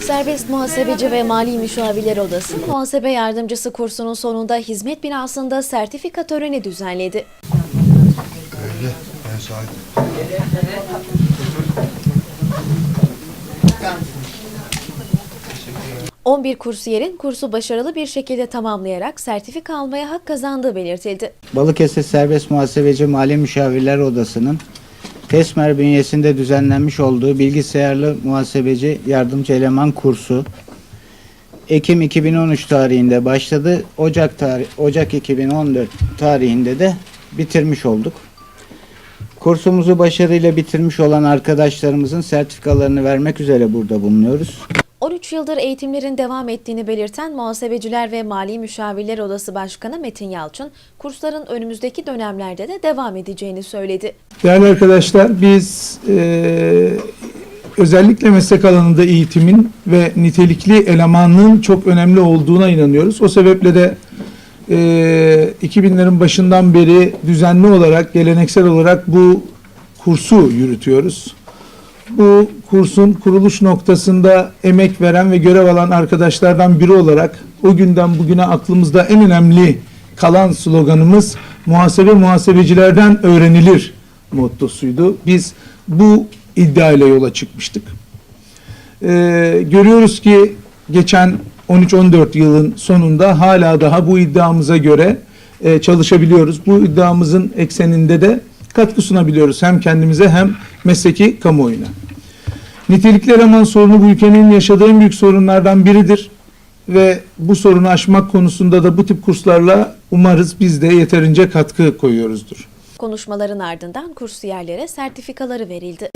Serbest Muhasebeci ve Mali Müşavirler Odası Muhasebe Yardımcısı kursunun sonunda hizmet binasında sertifika töreni düzenledi. Öyle. Ben sahitim. 11 kursiyerin kursu başarılı bir şekilde tamamlayarak sertifika almaya hak kazandığı belirtildi. Balıkesir Serbest Muhasebeci Mali Müşavirler Odası'nın TESMER bünyesinde düzenlenmiş olduğu bilgisayarlı muhasebeci yardımcı eleman kursu Ekim 2013 tarihinde başladı. Ocak tarih Ocak 2014 tarihinde de bitirmiş olduk. Kursumuzu başarıyla bitirmiş olan arkadaşlarımızın sertifikalarını vermek üzere burada bulunuyoruz. 13 yıldır eğitimlerin devam ettiğini belirten Muhasebeciler ve Mali Müşavirler Odası Başkanı Metin Yalçın, kursların önümüzdeki dönemlerde de devam edeceğini söyledi. Değerli arkadaşlar biz e, özellikle meslek alanında eğitimin ve nitelikli elemanlığın çok önemli olduğuna inanıyoruz. O sebeple de e, 2000'lerin başından beri düzenli olarak, geleneksel olarak bu kursu yürütüyoruz. Bu kursun kuruluş noktasında emek veren ve görev alan arkadaşlardan biri olarak o günden bugüne aklımızda en önemli kalan sloganımız muhasebe muhasebecilerden öğrenilir mottosuydu. Biz bu iddia ile yola çıkmıştık. Ee, görüyoruz ki geçen 13-14 yılın sonunda hala daha bu iddiamıza göre e, çalışabiliyoruz. Bu iddiamızın ekseninde de katkı sunabiliyoruz hem kendimize hem mesleki kamuoyuna. Nitelikli eleman sorunu bu ülkenin yaşadığı en büyük sorunlardan biridir ve bu sorunu aşmak konusunda da bu tip kurslarla umarız biz de yeterince katkı koyuyoruzdur. Konuşmaların ardından kursiyerlere sertifikaları verildi.